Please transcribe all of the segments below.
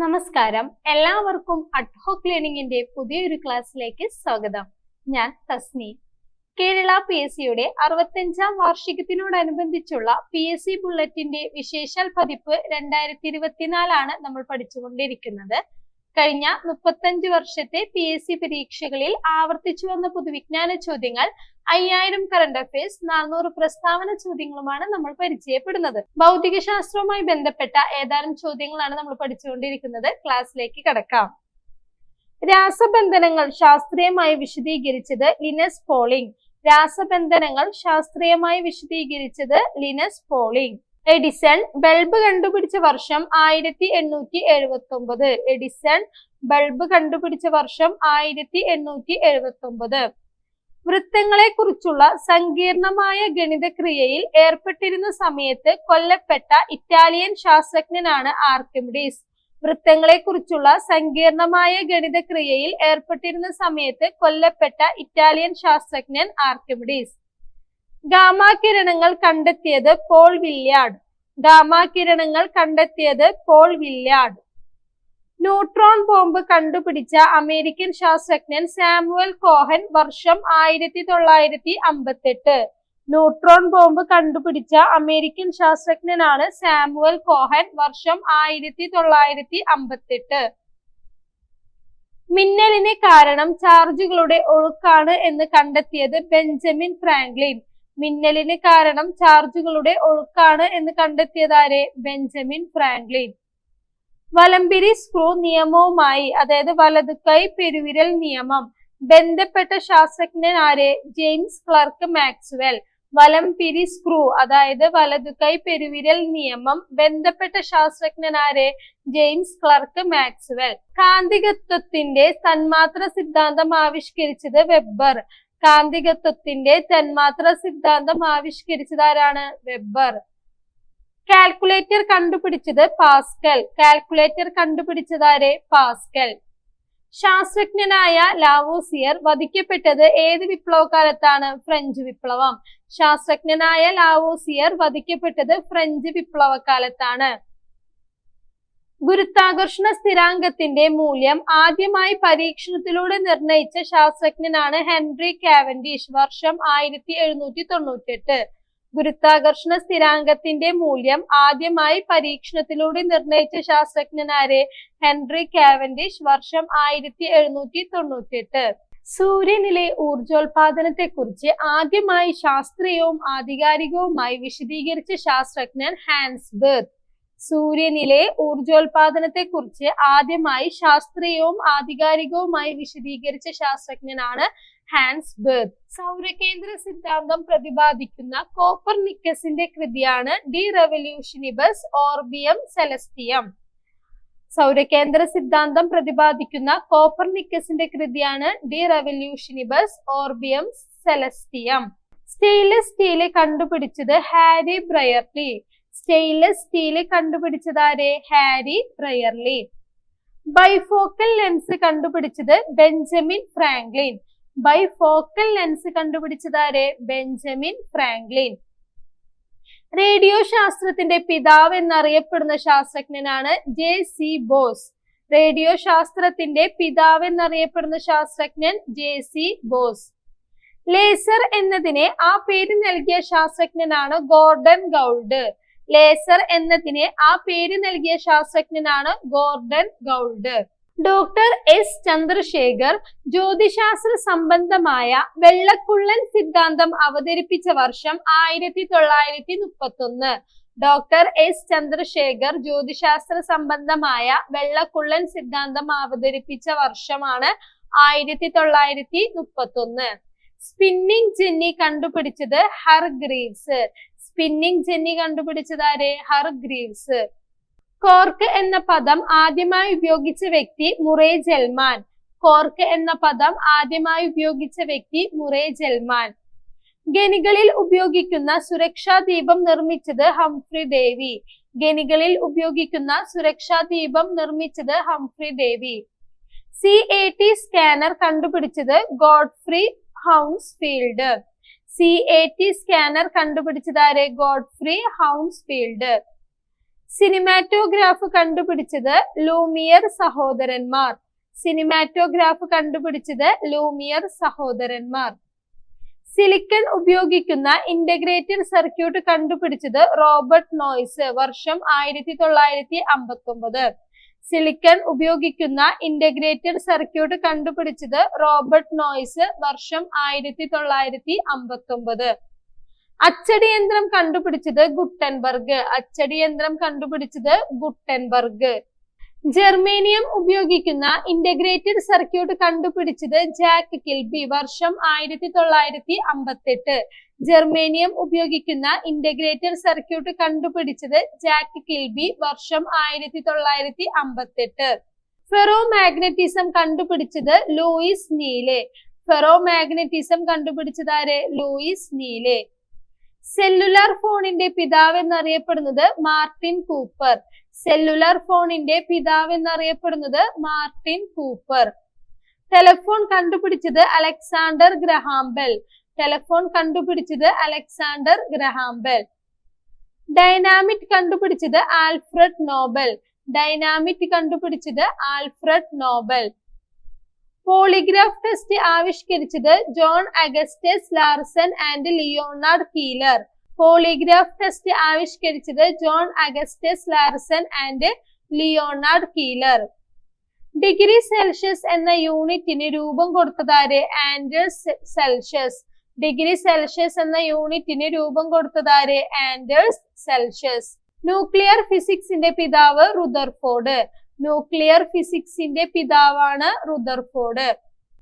നമസ്കാരം. എല്ലാവർക്കും അഡ്ഹോ ക്ലീനിങ്ങിന്റെ പുതിയൊരു ക്ലാസ്സിലേക്ക് സ്വാഗതം. ഞാൻ തസ്നി. കേരള പി എസ് സിയുടെ അറുപത്തഞ്ചാം വാർഷികത്തിനോടനുബന്ധിച്ചുള്ള പി എസ് സി ബുള്ളറ്റിന്റെ വിശേഷാൽ പതിപ്പ് രണ്ടായിരത്തി ഇരുപത്തിനാലാണ് നമ്മൾ പഠിച്ചുകൊണ്ടിരിക്കുന്നത്. കഴിഞ്ഞ മുപ്പത്തഞ്ച് വർഷത്തെ പി എസ് സി പരീക്ഷകളിൽ ആവർത്തിച്ചു വന്ന പൊതുവിജ്ഞാന ചോദ്യങ്ങൾ അയ്യായിരം കറണ്ട് അഫയേഴ്സ് നാനൂറ് പ്രസ്താവന ചോദ്യങ്ങളുമാണ് നമ്മൾ പരിചയപ്പെടുന്നത്. ഭൗതിക ശാസ്ത്രവുമായി ബന്ധപ്പെട്ട ഏതാനും ചോദ്യങ്ങളാണ് നമ്മൾ പഠിച്ചുകൊണ്ടിരിക്കുന്നത്. ക്ലാസ്സിലേക്ക് കടക്കാം. രാസബന്ധനങ്ങൾ ശാസ്ത്രീയമായി വിശദീകരിച്ചത് ലിനസ് പോളിംഗ്. രാസബന്ധനങ്ങൾ ശാസ്ത്രീയമായി വിശദീകരിച്ചത് ലിനസ് പോളിംഗ്. എഡിസൺ ബൾബ് കണ്ടുപിടിച്ച വർഷം ആയിരത്തി എണ്ണൂറ്റി എഴുപത്തി ഒമ്പത് എഡിസൺ ബൾബ് കണ്ടുപിടിച്ച വർഷം ആയിരത്തി എണ്ണൂറ്റി എഴുപത്തി ഒമ്പത് വൃത്തങ്ങളെ കുറിച്ചുള്ള സങ്കീർണമായ ഗണിതക്രിയയിൽ ഏർപ്പെട്ടിരുന്ന സമയത്ത് കൊല്ലപ്പെട്ട ഇറ്റാലിയൻ ശാസ്ത്രജ്ഞനാണ് ആർക്കിമിഡീസ്. വൃത്തങ്ങളെ കുറിച്ചുള്ള സങ്കീർണമായ ഗണിതക്രിയയിൽ ഏർപ്പെട്ടിരുന്ന സമയത്ത് കൊല്ലപ്പെട്ട ഇറ്റാലിയൻ ശാസ്ത്രജ്ഞൻ ആർക്കിമിഡീസ്. ഗാമാ കിരണങ്ങൾ കണ്ടെത്തിയത് പോൾ വില്യാർഡ്. ഗാമ കിരണങ്ങൾ കണ്ടെത്തിയത് പോൾ വില്യാർഡ് ന്യൂട്രോൺ ബോംബ് കണ്ടുപിടിച്ച അമേരിക്കൻ ശാസ്ത്രജ്ഞൻ സാമുവൽ കോഹൻ വർഷം ആയിരത്തി തൊള്ളായിരത്തി അമ്പത്തെട്ട് ന്യൂട്രോൺ ബോംബ് കണ്ടുപിടിച്ച അമേരിക്കൻ ശാസ്ത്രജ്ഞനാണ് സാമുവൽ കോഹൻ വർഷം ആയിരത്തി തൊള്ളായിരത്തി അമ്പത്തെട്ട് മിന്നലിന് കാരണം ചാർജുകളുടെ ഒഴുക്കാണ് എന്ന് കണ്ടെത്തിയത് ബെഞ്ചമിൻ ഫ്രാങ്ക്ലിൻ. മിന്നലിന് കാരണം ചാർജുകളുടെ ഒഴുക്കാണ് എന്ന് കണ്ടെത്തിയതാരെ ബെഞ്ചമിൻ ഫ്രാങ്ക്ലിൻ. വലംപിരി സ്ക്രൂ നിയമവുമായി അതായത് വലതു കൈ പെരുവിരൽ നിയമം ബന്ധപ്പെട്ട ശാസ്ത്രജ്ഞൻ ആര് ജെയിംസ് ക്ലർക്ക് മാക്സ്വെൽ. വലംപിരി സ്ക്രൂ അതായത് വലതു കൈ പെരുവിരൽ നിയമം ബന്ധപ്പെട്ട ശാസ്ത്രജ്ഞൻ ആര് ജെയിംസ് ക്ലർക്ക് മാക്സ്വെൽ. കാന്തികത്വത്തിന്റെ തന്മാത്ര സിദ്ധാന്തം ആവിഷ്കരിച്ചത് വെബ്ബർ. കാന്തികത്വത്തിന്റെ തന്മാത്ര സിദ്ധാന്തം ആവിഷ്കരിച്ചതാരാണ്? വെബ്ബർ. കാൽക്കുലേറ്റർ കണ്ടുപിടിച്ചത് പാസ്കൽ. കാൽക്കുലേറ്റർ കണ്ടുപിടിച്ചതാരെ പാസ്കൽ. ശാസ്ത്രജ്ഞനായ ലാവോസിയർ വധിക്കപ്പെട്ടത് ഏത് വിപ്ലവകാലത്താണ്? ഫ്രഞ്ച് വിപ്ലവം. ശാസ്ത്രജ്ഞനായ ലാവോസിയർ വധിക്കപ്പെട്ടത് ഫ്രഞ്ച് വിപ്ലവകാലത്താണ്. ഗുരുത്വാകർഷണ സ്ഥിരാങ്കത്തിന്റെ മൂല്യം ആദ്യമായി പരീക്ഷണത്തിലൂടെ നിർണയിച്ച ശാസ്ത്രജ്ഞനാണ് ഹെൻറി കാവൻഡിഷ്. വർഷം ആയിരത്തി എഴുന്നൂറ്റി തൊണ്ണൂറ്റെട്ട് ഗുരുത്വാകർഷണ സ്ഥിരാങ്കത്തിന്റെ മൂല്യം ആദ്യമായി പരീക്ഷണത്തിലൂടെ നിർണയിച്ച ശാസ്ത്രജ്ഞനാരെ ഹെൻറി കാവൻഡിഷ്. വർഷം ആയിരത്തി എഴുന്നൂറ്റി തൊണ്ണൂറ്റെട്ട് സൂര്യനിലെ ഊർജോൽപാദനത്തെ കുറിച്ച് ആദ്യമായി ശാസ്ത്രീയവും ആധികാരികവുമായി വിശദീകരിച്ച ശാസ്ത്രജ്ഞൻ ഹാൻസ് ബെർത്ത്. സൂര്യനിലെ ഊർജോൽപാദനത്തെ കുറിച്ച് ആദ്യമായി ശാസ്ത്രീയവും ആധികാരികവുമായി വിശദീകരിച്ച ശാസ്ത്രജ്ഞനാണ് ഹാൻസ് ബെർത്ത് സൗരകേന്ദ്ര സിദ്ധാന്തം പ്രതിപാദിക്കുന്ന കോപ്പർ നിക്കസിന്റെ കൃതിയാണ് ഡി റെവല്യൂഷനിബസ് ഓർബിയം സെലസ്റ്റിയം. സൗരകേന്ദ്ര സിദ്ധാന്തം പ്രതിപാദിക്കുന്ന കോപ്പർ നിക്കസിന്റെ കൃതിയാണ് De Revolutionibus Orbium Coelestium. Stainless steel കണ്ടുപിടിച്ചത് ഹാരി ബ്രയർലി. സ്റ്റെയിൻലെസ് സ്റ്റീൽ കണ്ടുപിടിച്ചതാരെ ഹാരി ബ്രയർലി ബൈഫോക്കൽ ലെൻസ് കണ്ടുപിടിച്ചത് ബെഞ്ചമിൻ ഫ്രാങ്ക്ലിൻ. ബൈഫോക്കൽ ലെൻസ് കണ്ടുപിടിച്ചതാരെ ബെഞ്ചമിൻ ഫ്രാങ്ക്ലിൻ. റേഡിയോ ശാസ്ത്രത്തിന്റെ പിതാവ് എന്നറിയപ്പെടുന്ന ശാസ്ത്രജ്ഞനാണ് ജെ സി ബോസ്. റേഡിയോ ശാസ്ത്രത്തിന്റെ പിതാവ് എന്നറിയപ്പെടുന്ന ശാസ്ത്രജ്ഞൻ ജെ സി ബോസ്. ലേസർ എന്നതിനെ ആ പേര് നൽകിയ ശാസ്ത്രജ്ഞനാണ് ഗോർഡൻ ഗൗൾഡ്. ലേസർ എന്നതിന് ആ പേര് നൽകിയ ശാസ്ത്രജ്ഞനാണ് Gordon Gould. Doctor S Chandrasekhar ജ്യോതിശാസ്ത്ര സംബന്ധമായ വെള്ളക്കുള്ളൻ സിദ്ധാന്തം അവതരിപ്പിച്ച വർഷം ആയിരത്തി തൊള്ളായിരത്തി മുപ്പത്തി ഒന്ന് ഡോക്ടർ എസ് ചന്ദ്രശേഖർ ജ്യോതിശാസ്ത്ര സംബന്ധമായ വെള്ളക്കുള്ളൻ സിദ്ധാന്തം അവതരിപ്പിച്ച വർഷമാണ് ആയിരത്തി തൊള്ളായിരത്തി മുപ്പത്തി ഒന്ന് സ്പിന്നിങ് ജെന്നി കണ്ടുപിടിച്ചത് ഹർ സ്പിന്നിങ് ജെന്നി കണ്ടുപിടിച്ചതാരെ ഹർ ഗ്രീവ്സ് കോർക്ക് എന്ന പദം ആദ്യമായി ഉപയോഗിച്ച വ്യക്തി മുറേ ജൽമാൻ. കോർക്ക് എന്ന പദം ആദ്യമായി ഉപയോഗിച്ച വ്യക്തി മുറേ ജൽമാൻ. ഗനികളിൽ ഉപയോഗിക്കുന്ന സുരക്ഷാ ദീപം നിർമ്മിച്ചത് ഹംഫ്രി ദേവി. ഗനികളിൽ ഉപയോഗിക്കുന്ന സുരക്ഷാ ദീപം നിർമ്മിച്ചത് Humphry Davy. C A T scanner കണ്ടുപിടിച്ചത് Godfrey Hounsfield C A T scanner കണ്ടുപിടിച്ചതാരെ? Godfrey Hounsfield cinematograph കണ്ടുപിടിച്ചത് ലൂമിയർ സഹോദരന്മാർ. സിനിമാറ്റോഗ്രാഫ് കണ്ടുപിടിച്ചത് ലൂമിയർ സഹോദരന്മാർ. സിലിക്കൺ ഉപയോഗിക്കുന്ന ഇന്റഗ്രേറ്റഡ് സർക്യൂട്ട് കണ്ടുപിടിച്ചത് റോബർട്ട് നോയ്സ് വർഷം ആയിരത്തി തൊള്ളായിരത്തി അമ്പത്തി ഒമ്പത് സിലിക്കൺ ഉപയോഗിക്കുന്ന ഇന്റഗ്രേറ്റഡ് സർക്യൂട്ട് കണ്ടുപിടിച്ചത് റോബർട്ട് നോയ്സ് വർഷം ആയിരത്തി തൊള്ളായിരത്തി അമ്പത്തി ഒമ്പത് അച്ചടി യന്ത്രം കണ്ടുപിടിച്ചത് ഗുട്ടൻബർഗ്. അച്ചടി യന്ത്രം കണ്ടുപിടിച്ചത് ഗുട്ടൻബർഗ്. ജർമേനിയം ഉപയോഗിക്കുന്ന ഇന്റഗ്രേറ്റഡ് സർക്യൂട്ട് കണ്ടുപിടിച്ചത് ജാക്ക് കിൽബി വർഷം ആയിരത്തി തൊള്ളായിരത്തി അമ്പത്തെട്ട് ജർമേനിയം ഉപയോഗിക്കുന്ന ഇന്റഗ്രേറ്റഡ് സർക്യൂട്ട് കണ്ടുപിടിച്ചത് ജാക്ക് കിൽബി വർഷം ആയിരത്തി തൊള്ളായിരത്തി അമ്പത്തെട്ട് ഫെറോ മാഗ്നറ്റിസം കണ്ടുപിടിച്ചത് ലൂയിസ് നീലെ. ഫെറോ മാഗ്നറ്റിസം കണ്ടുപിടിച്ചത് ആര്? Louis Neel. സെല്ലുലാർ ഫോണിന്റെ പിതാവ് എന്നറിയപ്പെടുന്നത് മാർട്ടിൻ കൂപ്പർ. സെല്ലുലാർ ഫോണിന്റെ പിതാവ് എന്നറിയപ്പെടുന്നത് മാർട്ടിൻ കൂപ്പർ. ടെലഫോൺ കണ്ടുപിടിച്ചത് അലക്സാണ്ടർ ഗ്രഹാംബെൽ. ടെലഫോൺ കണ്ടുപിടിച്ചത് അലക്സാണ്ടർ ഗ്രഹാംബെൽ. ഡൈനാമിറ്റ് കണ്ടുപിടിച്ചത് ആൽഫ്രഡ് നോബൽ. ഡൈനാമിറ്റ് കണ്ടുപിടിച്ചത് ആൽഫ്രഡ് നോബൽ. പോളിഗ്രാഫ് ടെസ്റ്റ് ആവിഷ്കരിച്ചത് John Augustus Larson and Leonard Keeler. Polygraph test ആവിഷ്കരിച്ചത് John Augustus Larson and Leonard Keeler. Degree Celsius എന്ന യൂണിറ്റിന് രൂപം കൊടുത്തതാര് ആൻഡേഴ്സ് സെൽഷ്യസ് ഡിഗ്രി സെൽഷ്യസ് എന്ന യൂണിറ്റിന് രൂപം കൊടുത്തതാര് ആൻഡേഴ്സ് സെൽഷ്യസ് ന്യൂക്ലിയർ ഫിസിക്സിന്റെ പിതാവ് റുദർഫോർഡ് ന്യൂക്ലിയർ ഫിസിക്സിന്റെ പിതാവാണ് റുദർഫോർഡ്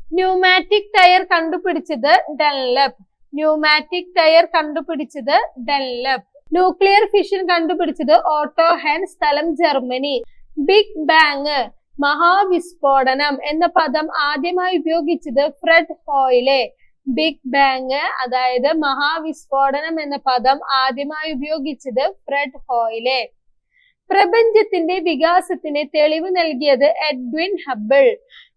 ന്യൂമാറ്റിക് ടയർ കണ്ടുപിടിച്ചത് ഡെൻലപ്പ് ന്യൂമാറ്റിക് ടയർ കണ്ടുപിടിച്ചത് ഡെൻലപ്പ് ന്യൂക്ലിയർ ഫിഷൻ കണ്ടുപിടിച്ചത് ഓട്ടോ ഹെൻ സ്ഥലം ജർമ്മനി ബിഗ് ബാങ് മഹാവിസ്ഫോടനം എന്ന പദം ആദ്യമായി ഉപയോഗിച്ചത് ഫ്രെഡ് ഹോയിലെ ബിഗ് ബാങ് അതായത് മഹാവിസ്ഫോടനം എന്ന പദം ആദ്യമായി ഉപയോഗിച്ചത് ഫ്രെഡ് ഹോയിലെ പ്രപഞ്ചത്തിന്റെ വികാസത്തിന് തെളിവ് നൽകിയത് എഡ്വിൻ ഹബിൾ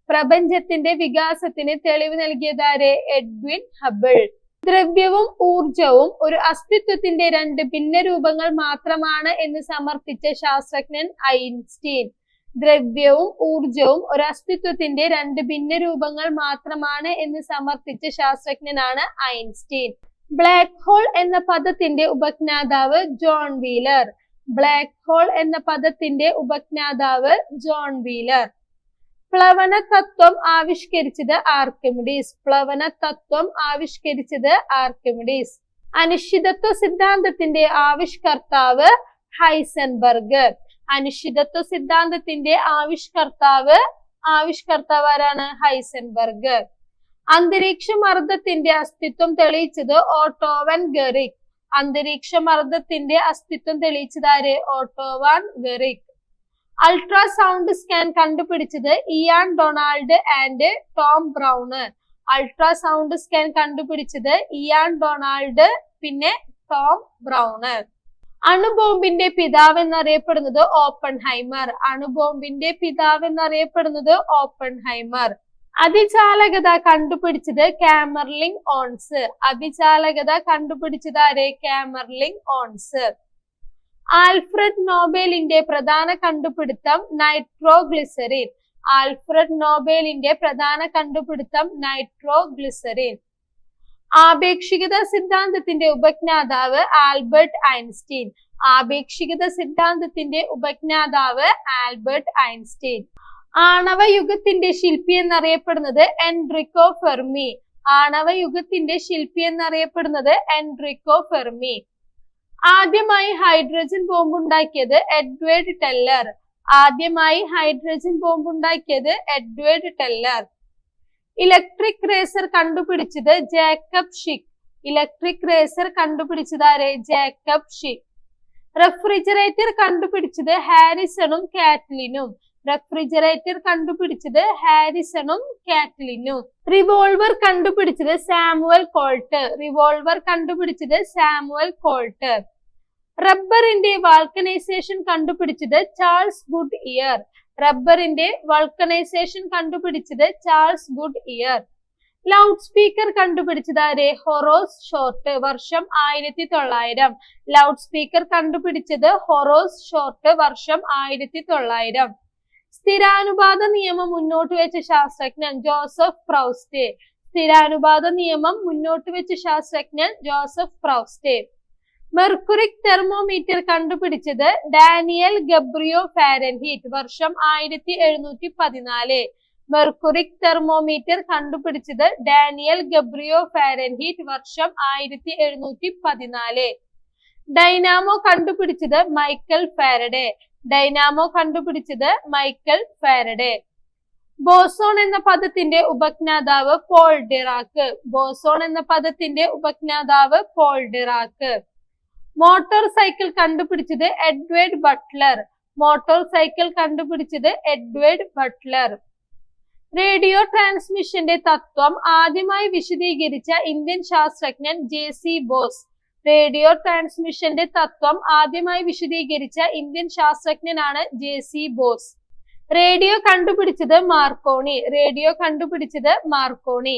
പ്രപഞ്ചത്തിന്റെ വികാസത്തിന് തെളിവ് നൽകിയത് ആര്? എഡ്വിൻ ഹബിൾ ദ്രവ്യവും ഊർജവും ഒരു അസ്തിത്വത്തിന്റെ രണ്ട് ഭിന്ന രൂപങ്ങൾ മാത്രമാണ് എന്ന് സമർപ്പിച്ച ശാസ്ത്രജ്ഞൻ ഐൻസ്റ്റീൻ. ദ്രവ്യവും ഊർജവും ഒരു അസ്തിത്വത്തിന്റെ രണ്ട് ഭിന്ന രൂപങ്ങൾ മാത്രമാണ് എന്ന് സമർത്ഥിച്ച ശാസ്ത്രജ്ഞനാണ് ഐൻസ്റ്റീൻ. ബ്ലാക്ക് ഹോൾ എന്ന പദത്തിന്റെ ഉപജ്ഞാതാവ് ജോൺ വീലർ. ബ്ലാക്ക് ഹോൾ എന്ന പദത്തിന്റെ ഉപജ്ഞാതാവ് ജോൺ വീലർ. പ്ലവന തത്വം ആവിഷ്കരിച്ചത് ആർക്കിമിഡീസ്. പ്ലവന തത്വം ആവിഷ്കരിച്ചത് ആർക്കിമിഡീസ്. അനിശ്ചിതത്വ സിദ്ധാന്തത്തിന്റെ ആവിഷ്കർത്താവ് ഹൈസൻബർഗ്. അനിശ്ചിതത്വ സിദ്ധാന്തത്തിന്റെ ആവിഷ്കർത്താവ് ആവിഷ്കർത്താവ് ആരാണ്? ഹൈസൻബർഗ്. അന്തരീക്ഷ മർദ്ദത്തിന്റെ അസ്തിത്വം തെളിയിച്ചത് ഓട്ടോവൻ ഗറിക്. അന്തരീക്ഷ മർദ്ദത്തിന്റെ അസ്തിത്വം തെളിയിച്ചത് ആര്? Otto von Guericke. Ultrasound scan കണ്ടുപിടിച്ചത് Ian Donald and Tom Brown. Ultrasound scan കണ്ടുപിടിച്ചത് ഇയാൻ ഡൊണാൾഡ് പിന്നെ ടോം ബ്രൗണ്. അണുബോംബിന്റെ പിതാവ് എന്നറിയപ്പെടുന്നത് ഓപ്പൺ ഹൈമർ അണുബോംബിന്റെ പിതാവ് എന്നറിയപ്പെടുന്നത് ഓപ്പൺ ഹൈമർ അതിചാലകത കണ്ടുപിടിച്ചത് കാമർലിംഗ് ഓൺസ്. അതിചാലകത കണ്ടുപിടിച്ചത് ആരെ? Kamerlingh ons. ആൽഫ്രഡ് നോബേലിന്റെ പ്രധാന കണ്ടുപിടുത്തം നൈട്രോഗ്ലിസറിൻ. ആൽഫ്രഡ് നോബേലിന്റെ പ്രധാന കണ്ടുപിടുത്തം നൈട്രോഗ്ലിസറിൻ. ആപേക്ഷികത സിദ്ധാന്തത്തിന്റെ ഉപജ്ഞാതാവ് ആൽബർട്ട് ഐൻസ്റ്റീൻ. ആപേക്ഷികത സിദ്ധാന്തത്തിന്റെ ഉപജ്ഞാതാവ് ആൽബർട്ട് ഐൻസ്റ്റീൻ. ആണവ യുഗത്തിന്റെ ശില്പി എന്നറിയപ്പെടുന്നത് എൻട്രിക്കോ ഫെർമി. ആണവ യുഗത്തിന്റെ ശില്പി എന്നറിയപ്പെടുന്നത് എൻട്രിക്കോ ഫെർമി. ആദ്യമായി ഹൈഡ്രജൻ ബോംബ് ഉണ്ടാക്കിയത് എഡ്വേർഡ് ടെല്ലർ. ആദ്യമായി ഹൈഡ്രജൻ ബോംബ് ഉണ്ടാക്കിയത് എഡ്വേർഡ് ടെല്ലർ. ഇലക്ട്രിക് റേസർ കണ്ടുപിടിച്ചത് ജേക്കബ് ഷിക് ഇലക്ട്രിക് റേസർ കണ്ടുപിടിച്ചത് ആരെ? ജേക്കബ് ഷിക് റെഫ്രിജറേറ്റർ കണ്ടുപിടിച്ചത് ഹാരിസണും കാറ്റ്ലിനും റെഫ്രിജറേറ്റർ കണ്ടുപിടിച്ചത് ഹാരിസണും കാറ്റ്ലിനും റിവോൾവർ കണ്ടുപിടിച്ചത് സാമുവൽ കോൾട്ട് റിവോൾവർ കണ്ടുപിടിച്ചത് സാമുവൽ കോൾട്ട് റബ്ബറിന്റെ വാൾക്കനൈസേഷൻ കണ്ടുപിടിച്ചത് ചാൾസ് ഗുഡ് ഇയർ റബ്ബറിന്റെ വൾക്കണൈസേഷൻ കണ്ടുപിടിച്ചത് Charles Goodyear. Loudspeaker കണ്ടുപിടിച്ചത് ആരെ? ഹൊറോസ് ഷോർട്ട് വർഷം ആയിരത്തി തൊള്ളായിരം ലൗഡ് സ്പീക്കർ കണ്ടുപിടിച്ചത് ഹൊറോസ് ഷോർട്ട് വർഷം ആയിരത്തി തൊള്ളായിരം സ്ഥിരാനുപാത നിയമം മുന്നോട്ട് വെച്ച ശാസ്ത്രജ്ഞൻ ജോസഫ് പ്രൗസ്റ്റേ. സ്ഥിരാനുപാത നിയമം മുന്നോട്ട് വെച്ച ശാസ്ത്രജ്ഞൻ ജോസഫ് പ്രൗസ്റ്റേ. മെർക്കുറിക് തെർമോമീറ്റർ കണ്ടുപിടിച്ചത് ഡാനിയൽ ഗബ്രിയോ ഫാരൻഹീറ്റ് വർഷം ആയിരത്തി എഴുന്നൂറ്റി പതിനാല്. മെർക്കുറിക് തെർമോമീറ്റർ കണ്ടുപിടിച്ചത് ഡാനിയൽ ഗബ്രിയോ ഫാരൻഹീറ്റ് വർഷം ആയിരത്തി എഴുന്നൂറ്റി പതിനാല്. ഡൈനാമോ കണ്ടുപിടിച്ചത് മൈക്കൽ ഫാരഡെ. ഡൈനാമോ കണ്ടുപിടിച്ചത് മൈക്കൽ ഫാരഡെ. ബോസോൺ എന്ന പദത്തിന്റെ ഉപജ്ഞാതാവ് പോൾ ഡിറാക്ക്. ബോസോൺ എന്ന പദത്തിന്റെ ഉപജ്ഞാതാവ് പോൾ ഡിറാക്ക്. മോട്ടോർ സൈക്കിൾ കണ്ടുപിടിച്ചത് എഡ്വേർഡ് ബട്ട്ലർ. മോട്ടോർ സൈക്കിൾ കണ്ടുപിടിച്ചത് എഡ്വേർഡ് ബട്ട്ലർ. റേഡിയോ ട്രാൻസ്മിഷന്റെ തത്വം ആദ്യമായി വിശദീകരിച്ച ഇന്ത്യൻ ശാസ്ത്രജ്ഞൻ ജെ സി ബോസ്. റേഡിയോ ട്രാൻസ്മിഷന്റെ തത്വം ആദ്യമായി വിശദീകരിച്ച ഇന്ത്യൻ ശാസ്ത്രജ്ഞനാണ് ജെ സി ബോസ്. റേഡിയോ കണ്ടുപിടിച്ചത് മാർക്കോണി. റേഡിയോ കണ്ടുപിടിച്ചത് മാർക്കോണി.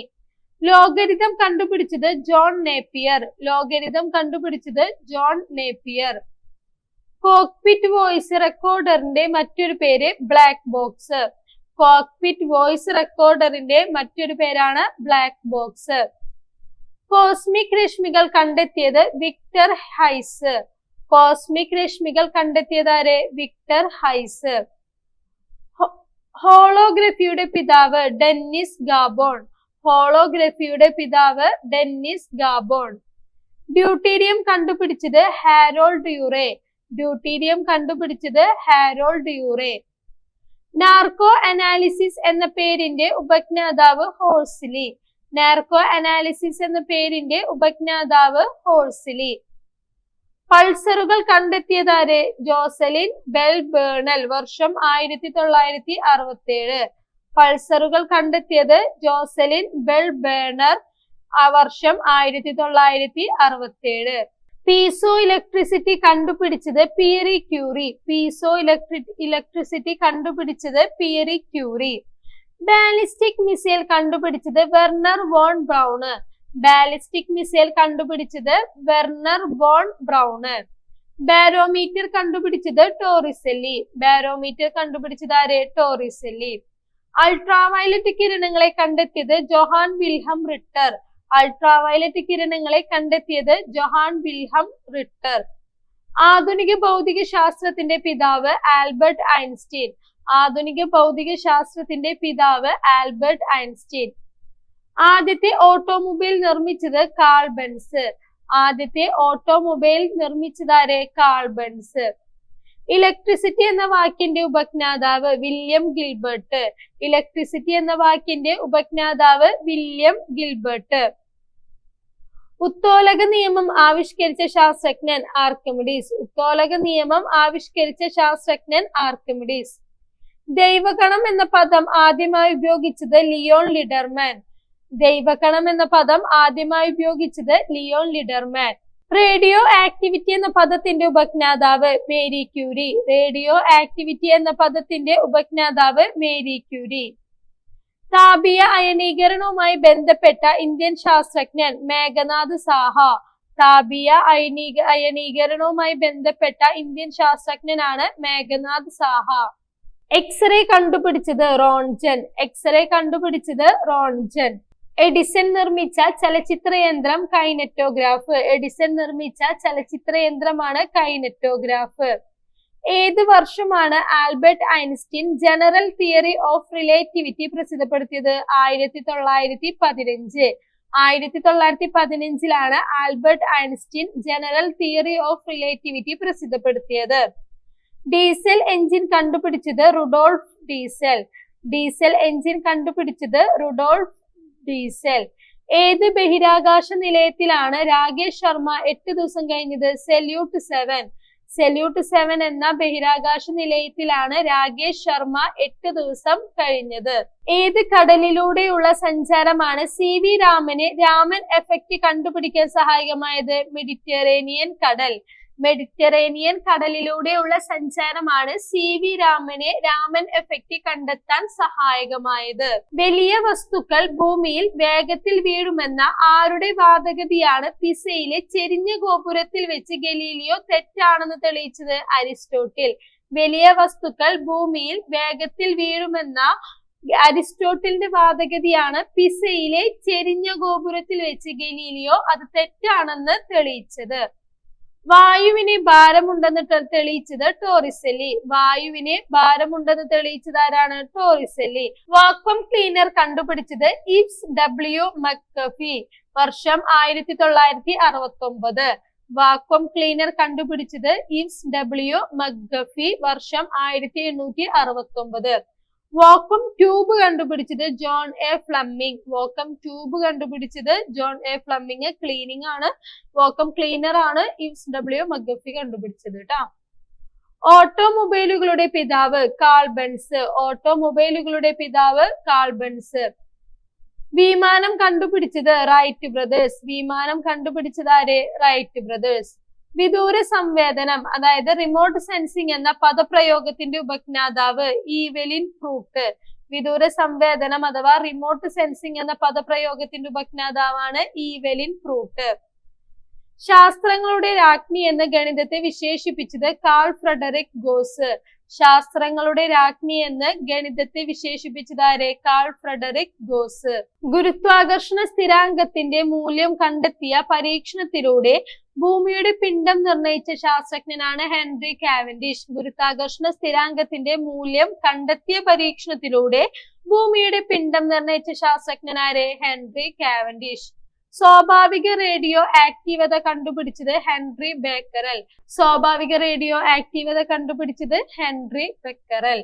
ലോഗരിതം കണ്ടുപിടിച്ചത് ജോൺ നേപ്പിയർ. ലോഗരിതം കണ്ടുപിടിച്ചത് ജോൺ നേപ്പിയർ. കോക്പിറ്റ് വോയിസ് റെക്കോർഡറിന്റെ മറ്റൊരു പേര് ബ്ലാക്ക് ബോക്സ്. കോക്പിറ്റ് വോയിസ് റെക്കോർഡറിന്റെ മറ്റൊരു പേരാണ് ബ്ലാക്ക് ബോക്സ്. കോസ്മിക് രശ്മികൾ കണ്ടെത്തിയത് വിക്ടർ ഹൈസ്. കോസ്മിക് രശ്മികൾ കണ്ടെത്തിയതാരെ വിക്ടർ ഹൈസ്. ഹോളോഗ്രഫിയുടെ പിതാവ് ഡെന്നിസ് ഗാബോൺ. ഹോളോഗ്രഫിയുടെ പിതാവ് ഡെന്നിസ് ഗാബോൺ. ഡ്യൂട്ടീരിയം കണ്ടുപിടിച്ചത് ഹാരോൾഡ് യൂറേ. ഡ്യൂട്ടീരിയം കണ്ടുപിടിച്ചത് ഹാരോൾഡ് യൂറേ. നാർക്കോ അനാലിസിസ് എന്ന പേരിന്റെ ഉപജ്ഞാതാവ് ഹോഴ്സിലി. നാർക്കോ അനാലിസിസ് എന്ന പേരിന്റെ ഉപജ്ഞാതാവ് ഹോഴ്സിലി. പൾസറുകൾ കണ്ടെത്തിയതാരെ? ജോസലിൻ ബെൽ ബേണൽ വർഷം ആയിരത്തി തൊള്ളായിരത്തി അറുപത്തി ഏഴ് പൾസറുകൾ കണ്ടെത്തിയത് ജോസലിൻ ബെൽ ബേണർ ആ വർഷം ആയിരത്തി തൊള്ളായിരത്തി അറുപത്തി ഏഴ് പീസോ ഇലക്ട്രിസിറ്റി കണ്ടുപിടിച്ചത് പിയറി ക്യൂറി. പീസോ ഇലക്ട്രി ഇലക്ട്രിസിറ്റി കണ്ടുപിടിച്ചത് പിയറി ക്യൂറി. ബാലിസ്റ്റിക് മിസൈൽ കണ്ടുപിടിച്ചത് Wernher von Braun. Ballistic missile കണ്ടുപിടിച്ചത് വെർണർ വോൺ ബ്രൗണ്. ബാരോമീറ്റർ കണ്ടുപിടിച്ചത് ടോറിസെല്ലി. ബാരോമീറ്റർ കണ്ടുപിടിച്ചത് ആരെ? ടോറിസെല്ലി. അൾട്രാവയലറ്റ് കിരണങ്ങളെ കണ്ടെത്തിയത് ജൊഹാൻ വിൽഹം റിട്ടർ. അൾട്രാവയലറ്റ് കിരണങ്ങളെ കണ്ടെത്തിയത് ജൊഹാൻ വിൽഹം റിട്ടർ. ആധുനിക ഭൗതിക ശാസ്ത്രത്തിന്റെ പിതാവ് ആൽബർട്ട് ഐൻസ്റ്റീൻ. ആധുനിക ഭൗതിക ശാസ്ത്രത്തിന്റെ പിതാവ് ആൽബർട്ട് ഐൻസ്റ്റീൻ. ആദ്യത്തെ ഓട്ടോമൊബൈൽ നിർമ്മിച്ചത് കാൾ ബെൻസ്. ആദ്യത്തെ ഓട്ടോമൊബൈൽ നിർമ്മിച്ചതാരെ? Karl Benz. ഇലക്ട്രിസിറ്റി എന്ന വാക്കിന്റെ ഉപജ്ഞാതാവ് വില്യം ഗിൽബർട്ട് ഇലക്ട്രിസിറ്റി എന്ന വാക്കിന്റെ ഉപജ്ഞാതാവ് വില്യം ഗിൽബർട്ട് ഉത്തോലക നിയമം ആവിഷ്കരിച്ച ശാസ്ത്രജ്ഞൻ ആർക്കിമിഡീസ്. ഉത്തോലക നിയമം ആവിഷ്കരിച്ച ശാസ്ത്രജ്ഞൻ ആർക്കിമിഡീസ്. ദൈവഗണം എന്ന പദം ആദ്യമായി ഉപയോഗിച്ചത് ലിയോൺ ലിഡർമാൻ. ദൈവഗണം എന്ന പദം ആദ്യമായി ഉപയോഗിച്ചത് ലിയോൺ ലിഡർമാൻ. റേഡിയോ ആക്ടിവിറ്റി എന്ന പദത്തിന്റെ ഉപജ്ഞാതാവ് മേരി ക്യൂരി. റേഡിയോ ആക്ടിവിറ്റി എന്ന പദത്തിന്റെ ഉപജ്ഞാതാവ് മേരി ക്യൂരി. താപീയ അയനീകരണവുമായി ബന്ധപ്പെട്ട ഇന്ത്യൻ ശാസ്ത്രജ്ഞൻ മേഘനാഥ് സാഹ. താപീയ അയനീക അയനീകരണവുമായി ബന്ധപ്പെട്ട ഇന്ത്യൻ ശാസ്ത്രജ്ഞനാണ് മേഘനാഥ് സാഹ. എക്സ്റേ കണ്ടുപിടിച്ചത് റോൺജൻ. എക്സ്റേ കണ്ടുപിടിച്ചത് റോൺജൻ. എഡിസൺ നിർമ്മിച്ച ചലച്ചിത്ര യന്ത്രം കൈനറ്റോഗ്രാഫ്. എഡിസൺ നിർമ്മിച്ച ചലച്ചിത്ര യന്ത്രമാണ് കൈനറ്റോഗ്രാഫ്. ഏത് വർഷമാണ് Albert Einstein general theory of relativity പ്രസിദ്ധപ്പെടുത്തിയത്? ആയിരത്തി തൊള്ളായിരത്തി പതിനഞ്ച് ആയിരത്തി തൊള്ളായിരത്തി പതിനഞ്ചിലാണ് Albert Einstein general theory of relativity പ്രസിദ്ധപ്പെടുത്തിയത്. Diesel engine കണ്ടുപിടിച്ചത് റുഡോൾഫ് ഡീസൽ. ഡീസൽ എഞ്ചിൻ കണ്ടുപിടിച്ചത് റുഡോൾഫ് ഡീസൽ. ഏത് ബഹിരാകാശ നിലയത്തിലാണ് രാകേഷ് ശർമ്മ എട്ട് ദിവസം കഴിഞ്ഞത്? സെല്യൂട്ട് സെവൻ സെല്യൂട്ട് സെവൻ എന്ന ബഹിരാകാശ നിലയത്തിലാണ് രാകേഷ് ശർമ്മ എട്ട് ദിവസം കഴിഞ്ഞത്. ഏത് കടലിലൂടെയുള്ള സഞ്ചാരമാണ് സി വി രാമന് രാമൻ എഫക്റ്റ് കണ്ടുപിടിക്കാൻ സഹായകമായത്? മെഡിറ്ററേനിയൻ കടൽ. മെഡിറ്ററേനിയൻ കടലിലൂടെയുള്ള സഞ്ചാരമാണ് സി വി രാമനെ രാമൻ എഫക്റ്റ് കണ്ടെത്താൻ സഹായകമായത്. വലിയ വസ്തുക്കൾ ഭൂമിയിൽ വേഗത്തിൽ വീഴുമെന്ന ആരുടെ വാദഗതിയാണ് പിസയിലെ ചെരിഞ്ഞ ഗോപുരത്തിൽ വെച്ച് ഗലീലിയോ തെറ്റാണെന്ന് തെളിയിച്ചത് അരിസ്റ്റോട്ടിൽ. വലിയ വസ്തുക്കൾ ഭൂമിയിൽ വേഗത്തിൽ വീഴുമെന്ന അരിസ്റ്റോട്ടിലിന്റെ വാദഗതിയാണ് പിസയിലെ ചെരിഞ്ഞ ഗോപുരത്തിൽ വെച്ച് ഗലീലിയോ അത് തെറ്റാണെന്ന് തെളിയിച്ചത്. വായുവിന് ഭാരമുണ്ടെന്ന് തെളിയിച്ചത് ടോറിസെല്ലി. വായുവിനെ ഭാരമുണ്ടെന്ന് തെളിയിച്ചത് ആരാണ്? ടോറിസെല്ലി. വാക്വം ക്ലീനർ കണ്ടുപിടിച്ചത് ഇബ്സ് ഡബ്ല്യു മക്കഫി. വർഷം ആയിരത്തി തൊള്ളായിരത്തി അറുപത്തി ഒമ്പത് വാക്വം ക്ലീനർ കണ്ടുപിടിച്ചത് ഇബ്സ് ഡബ്ല്യു മക്കഫി. വർഷം ആയിരത്തി എണ്ണൂറ്റി അറുപത്തി ഒമ്പത് വോക്കം ട്യൂബ് കണ്ടുപിടിച്ചത് John A Fleming vacuum tube കണ്ടുപിടിച്ചത് ജോൺ എ ഫ്ലമ്മിങ് ക്ലീനിങ് ആണ്. വോക്കം ക്ലീനർ ആണ്. ഇവ്സ് ഡബ്ല്യു മഗഫി കണ്ടുപിടിച്ചത് കേട്ടോ ഓട്ടോമൊബൈലുകളുടെ പിതാവ് കാൾബൺസ് ഓട്ടോമൊബൈലുകളുടെ പിതാവ് കാൾബൺസ് വിമാനം കണ്ടുപിടിച്ചത് റൈറ്റ് ബ്രദേഴ്സ് വിമാനം കണ്ടുപിടിച്ചത് ആരെ? റൈറ്റ് ബ്രദേഴ്സ് വിദൂര സംവേദനം അതായത് റിമോട്ട് സെൻസിങ് എന്ന പദപ്രയോഗത്തിന്റെ ഉപജ്ഞാതാവ് ഈവെലിൻ ഫ്രൂട്ട്. വിദൂര സംവേദനം അഥവാ റിമോട്ട് സെൻസിങ് എന്ന പദപ്രയോഗത്തിന്റെ ഉപജ്ഞാതാവാണ് ഈവെലിൻ ഫ്രൂട്ട്. ശാസ്ത്രങ്ങളുടെ രാജ്ഞി എന്ന ഗണിതത്തെ വിശേഷിപ്പിച്ചത് കാൾ ഫ്രെഡറിക് ഗോസ്. ശാസ്ത്രങ്ങളുടെ രാജ്ഞി എന്ന് ഗണിതത്തെ വിശേഷിപ്പിച്ചതാരെ കാൾ ഫ്രെഡറിക് ഗോസ്. ഗുരുത്വാകർഷണ സ്ഥിരാങ്കത്തിന്റെ മൂല്യം കണ്ടെത്തിയ പരീക്ഷണത്തിലൂടെ ഭൂമിയുടെ പിണ്ഡം നിർണയിച്ച ശാസ്ത്രജ്ഞനാണ് ഹെൻറി കാവൻഡിഷ്. ഗുരുത്വാകർഷണ സ്ഥിരാങ്കത്തിന്റെ മൂല്യം കണ്ടെത്തിയ പരീക്ഷണത്തിലൂടെ ഭൂമിയുടെ പിണ്ഡം നിർണയിച്ച ശാസ്ത്രജ്ഞനാരെ ഹെൻറി കാവൻഡിഷ്. സ്വാഭാവിക റേഡിയോ ആക്റ്റീവത കണ്ടുപിടിച്ചത് ഹെൻറി ബേക്കറൽ. സ്വാഭാവിക റേഡിയോ ആക്റ്റീവത കണ്ടുപിടിച്ചത് ഹെൻറി ബെക്കറൽ.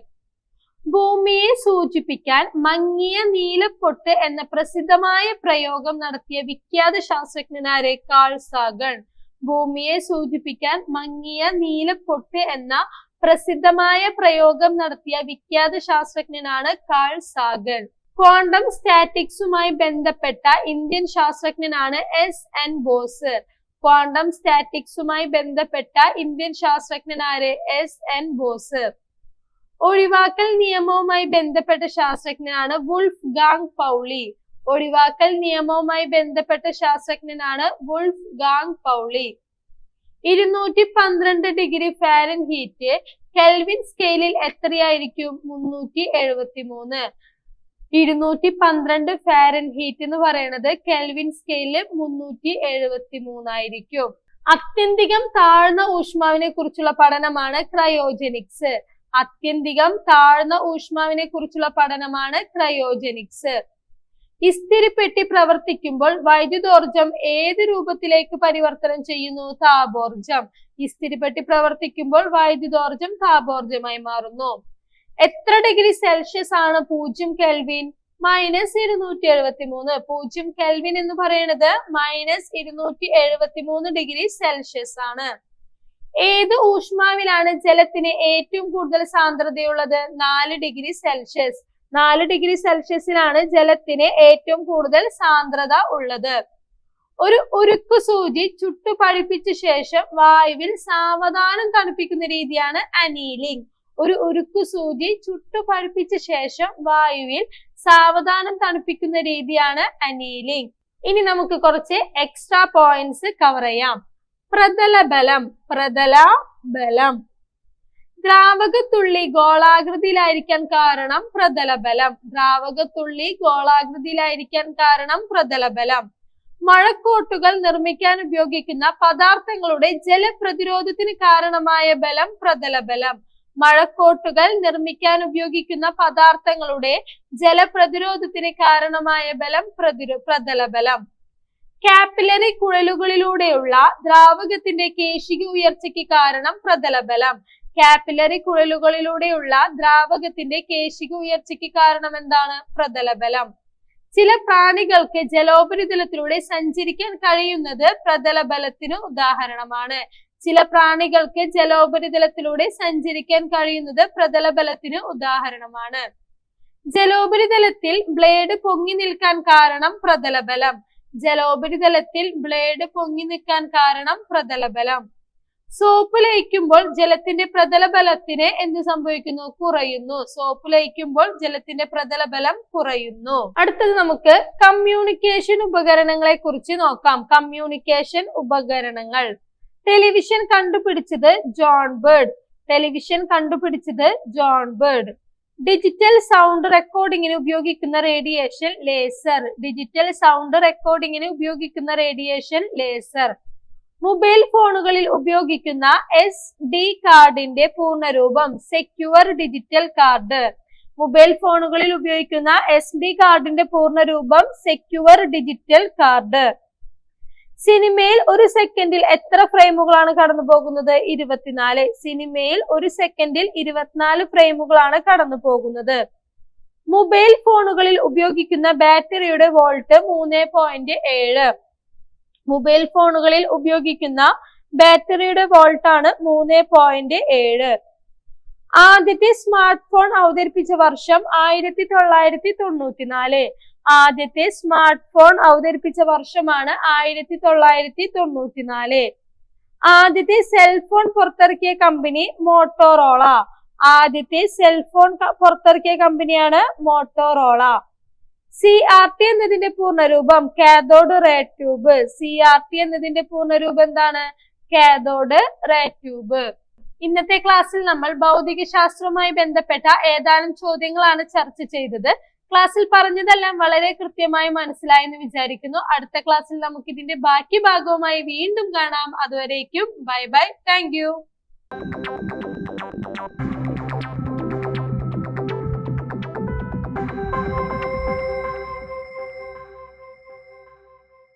ഭൂമിയെ സൂചിപ്പിക്കാൻ മങ്ങിയ നീലപ്പൊട്ട് എന്ന പ്രസിദ്ധമായ പ്രയോഗം നടത്തിയ വിഖ്യാത ശാസ്ത്രജ്ഞനാരെ കാൾ സാഗൺ. ഭൂമിയെ സൂചിപ്പിക്കാൻ മങ്ങിയ നീലക്കൊട്ട് എന്ന പ്രസിദ്ധമായ പ്രയോഗം നടത്തിയ വിഖ്യാത ശാസ്ത്രജ്ഞനാണ് കാൾ സാഗർ. ക്വാണ്ടം സ്റ്റാറ്റിക്സുമായി ബന്ധപ്പെട്ട ഇന്ത്യൻ ശാസ്ത്രജ്ഞനാണ് എസ് എൻ ബോസ്. ക്വാണ്ടം സ്റ്റാറ്റിക്സുമായി ബന്ധപ്പെട്ട ഇന്ത്യൻ ശാസ്ത്രജ്ഞനാര് എസ് എൻ ബോസ്. ഒഴിവാക്കൽ നിയമവുമായി ബന്ധപ്പെട്ട ശാസ്ത്രജ്ഞനാണ് വുൾഫ് ഗാങ് പൗളി. ഒഴിവാക്കൽ നിയമവുമായി ബന്ധപ്പെട്ട ശാസ്ത്രജ്ഞനാണ് വുൾഫ് ഗാങ് പൗളി. ഇരുന്നൂറ്റി പന്ത്രണ്ട് ഡിഗ്രി ഫാരൻ ഹീറ്റ് കെൽവിൻ സ്കെയിലിൽ എത്രയായിരിക്കും? മുന്നൂറ്റി എഴുപത്തി മൂന്ന് ഇരുന്നൂറ്റി പന്ത്രണ്ട് ഫാരൻ ഹീറ്റ് എന്ന് പറയുന്നത് കെൽവിൻ സ്കെയിലിൽ മുന്നൂറ്റി എഴുപത്തി മൂന്നായിരിക്കും അത്യന്തികം താഴ്ന്ന ഊഷ്മാവിനെ കുറിച്ചുള്ള പഠനമാണ് ക്രയോജനിക്സ്. അത്യന്തികം താഴ്ന്ന ഊഷ്മാവിനെ കുറിച്ചുള്ള പഠനമാണ് ക്രയോജനിക്സ്. ഇസ്തിരിപ്പെട്ടി പ്രവർത്തിക്കുമ്പോൾ വൈദ്യുതോർജം ഏത് രൂപത്തിലേക്ക് പരിവർത്തനം ചെയ്യുന്നു? താപോർജം. ഇസ്തിരിപ്പെട്ടി പ്രവർത്തിക്കുമ്പോൾ വൈദ്യുതോർജം താപോർജമായി മാറുന്നു. എത്ര ഡിഗ്രി സെൽഷ്യസ് ആണ് പൂജ്യം കെൽവിൻ? മൈനസ് ഇരുന്നൂറ്റി എഴുപത്തി മൂന്ന് പൂജ്യം കെൽവിൻ എന്ന് പറയുന്നത് മൈനസ് ഇരുന്നൂറ്റി എഴുപത്തി മൂന്ന് ഡിഗ്രി സെൽഷ്യസ് ആണ്. ഏത് ഊഷ്മാവിലാണ് ജലത്തിന് ഏറ്റവും കൂടുതൽ സാന്ദ്രതയുള്ളത്? നാല് ഡിഗ്രി സെൽഷ്യസ്. നാല് ഡിഗ്രി സെൽഷ്യസിലാണ് ജലത്തിന് ഏറ്റവും കൂടുതൽ സാന്ദ്രത ഉള്ളത്. ഒരു ഉരുക്ക് സൂചി ചുട്ടു പഴിപ്പിച്ച ശേഷം വായുവിൽ സാവധാനം തണുപ്പിക്കുന്ന രീതിയാണ് അനീലിംഗ്. ഒരു ഉരുക്ക് സൂചി ചുട്ടു പഴിപ്പിച്ച ശേഷം വായുവിൽ സാവധാനം തണുപ്പിക്കുന്ന രീതിയാണ് അനീലിംഗ്. ഇനി നമുക്ക് കുറച്ച് എക്സ്ട്രാ പോയിന്റ്സ് കവർ ചെയ്യാം. പ്രതല ബലം പ്രതല ബലം ദ്രാവകത്തുള്ളി ഗോളാകൃതിയിലായിരിക്കാൻ കാരണം പ്രതലബലം. ദ്രാവകത്തുള്ളി ഗോളാകൃതിയിലായിരിക്കാൻ കാരണം പ്രതലബലം. മഴക്കോട്ടുകൾ നിർമ്മിക്കാൻ ഉപയോഗിക്കുന്ന പദാർത്ഥങ്ങളുടെ ജലപ്രതിരോധത്തിന് കാരണമായ ബലം പ്രതലബലം. മഴക്കോട്ടുകൾ നിർമ്മിക്കാൻ ഉപയോഗിക്കുന്ന പദാർത്ഥങ്ങളുടെ ജലപ്രതിരോധത്തിന് കാരണമായ ബലം പ്രതിരോ പ്രതലബലം. കാപ്പിലറി കുഴലുകളിലൂടെയുള്ള ദ്രാവകത്തിന്റെ കേശിക ഉയർച്ചയ്ക്ക് കാരണം പ്രതലബലം. കാപ്പിലറി കുഴലുകളിലൂടെയുള്ള ദ്രാവകത്തിന്റെ കേശിക ഉയർച്ചയ്ക്ക് കാരണം എന്താണ്? പ്രതലബലം. ചില പ്രാണികൾക്ക് ജലോപരിതലത്തിലൂടെ സഞ്ചരിക്കാൻ കഴിയുന്നത് പ്രതലബലത്തിന് ഉദാഹരണമാണ്. ചില പ്രാണികൾക്ക് ജലോപരിതലത്തിലൂടെ സഞ്ചരിക്കാൻ കഴിയുന്നത് പ്രതലബലത്തിന് ഉദാഹരണമാണ്. ജലോപരിതലത്തിൽ ബ്ലേഡ് പൊങ്ങി നിൽക്കാൻ കാരണം പ്രതലബലം. ജലോപരിതലത്തിൽ ബ്ലേഡ് പൊങ്ങി നിൽക്കാൻ കാരണം പ്രതലബലം. സോപ്പ് ലയിക്കുമ്പോൾ ജലത്തിന്റെ പ്രതല ബലത്തിന് എന്ത് സംഭവിക്കുന്നു? കുറയുന്നു. സോപ്പ് ലയിക്കുമ്പോൾ ജലത്തിന്റെ പ്രതല ബലം കുറയുന്നു. അടുത്തത് നമുക്ക് കമ്മ്യൂണിക്കേഷൻ ഉപകരണങ്ങളെ കുറിച്ച് നോക്കാം. കമ്മ്യൂണിക്കേഷൻ ഉപകരണങ്ങൾ. ടെലിവിഷൻ കണ്ടുപിടിച്ചത് ജോൺ ബേർഡ് ടെലിവിഷൻ കണ്ടുപിടിച്ചത് ജോൺ ബേർഡ് ഡിജിറ്റൽ സൗണ്ട് റെക്കോർഡിങ്ങിന് ഉപയോഗിക്കുന്ന റേഡിയേഷൻ ലേസർ ഡിജിറ്റൽ സൗണ്ട് റെക്കോർഡിങ്ങിന് ഉപയോഗിക്കുന്ന റേഡിയേഷൻ ലേസർ മൊബൈൽ ഫോണുകളിൽ ഉപയോഗിക്കുന്ന എസ് ഡി കാർഡിന്റെ പൂർണരൂപം സെക്യുവർ ഡിജിറ്റൽ കാർഡ് മൊബൈൽ ഫോണുകളിൽ ഉപയോഗിക്കുന്ന എസ് ഡി കാർഡിന്റെ പൂർണരൂപം സെക്യുവർ ഡിജിറ്റൽ കാർഡ് സിനിമയിൽ ഒരു സെക്കൻഡിൽ എത്ര ഫ്രെയിമുകളാണ് കടന്നു പോകുന്നത് ഇരുപത്തിനാല്. സിനിമയിൽ ഒരു സെക്കൻഡിൽ ഇരുപത്തിനാല് ഫ്രെയിമുകളാണ് കടന്നു പോകുന്നത് മൊബൈൽ ഫോണുകളിൽ ഉപയോഗിക്കുന്ന ബാറ്ററിയുടെ വോൾട്ട് മൂന്ന് പോയിന്റ് ഏഴ്. മൊബൈൽ ഫോണുകളിൽ ഉപയോഗിക്കുന്ന ബാറ്ററിയുടെ വോൾട്ട് ആണ് മൂന്ന് പോയിന്റ് ഏഴ്. ആദ്യത്തെ സ്മാർട്ട് ഫോൺ അവതരിപ്പിച്ച വർഷം ആയിരത്തി തൊള്ളായിരത്തി തൊണ്ണൂറ്റിനാല്. ആദ്യത്തെ സ്മാർട്ട് ഫോൺ അവതരിപ്പിച്ച വർഷമാണ് ആയിരത്തി തൊള്ളായിരത്തി തൊണ്ണൂറ്റിനാല്. ആദ്യത്തെ സെൽഫോൺ പുറത്തിറക്കിയ കമ്പനി മോട്ടോറോള. ആദ്യത്തെ സെൽഫോൺ പുറത്തിറക്കിയ കമ്പനിയാണ് മോട്ടോറോള. സി ആർ ടി എന്നതിന്റെ പൂർണരൂപം cathode ray tube. C R T എന്നതിന്റെ പൂർണരൂപം എന്താണ്? Cathode ray tube. ഇന്നത്തെ ക്ലാസ്സിൽ നമ്മൾ ഭൗതിക ശാസ്ത്രവുമായി ബന്ധപ്പെട്ട ഏതാനും ചോദ്യങ്ങളാണ് ചർച്ച ചെയ്തത്. ക്ലാസ്സിൽ പറഞ്ഞതെല്ലാം വളരെ കൃത്യമായി മനസ്സിലായെന്ന് വിചാരിക്കുന്നു. അടുത്ത ക്ലാസ്സിൽ നമുക്ക് ഇതിന്റെ ബാക്കി ഭാഗവുമായി വീണ്ടും കാണാം. അതുവരേക്കും ബൈ ബൈ. താങ്ക്